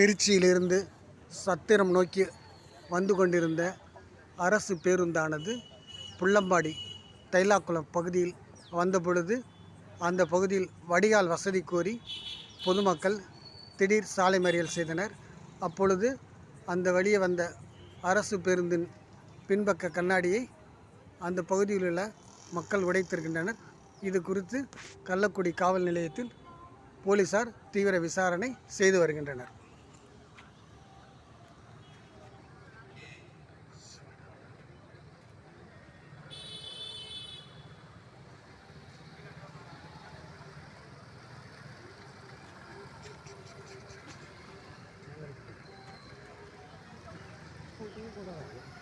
திருச்சியிலிருந்து சத்திரம் நோக்கி வந்து கொண்டிருந்த அரசு பேருந்தானது புள்ளம்பாடி தைலாக்குளம் பகுதியில் வந்த பொழுது அந்த பகுதியில் வடிகால் வசதி கோரி பொதுமக்கள் திடீர் சாலை மறியல் செய்தனர். அப்பொழுது அந்த வழியே வந்த அரசு பேருந்தின் பின்பக்க கண்ணாடியை அந்த பகுதியில் உள்ள மக்கள் உடைத்திருக்கின்றனர். இது குறித்து கள்ளக்குடி காவல் நிலையத்தில் போலீசார் தீவிர விசாரணை செய்து வருகின்றனர். 보다가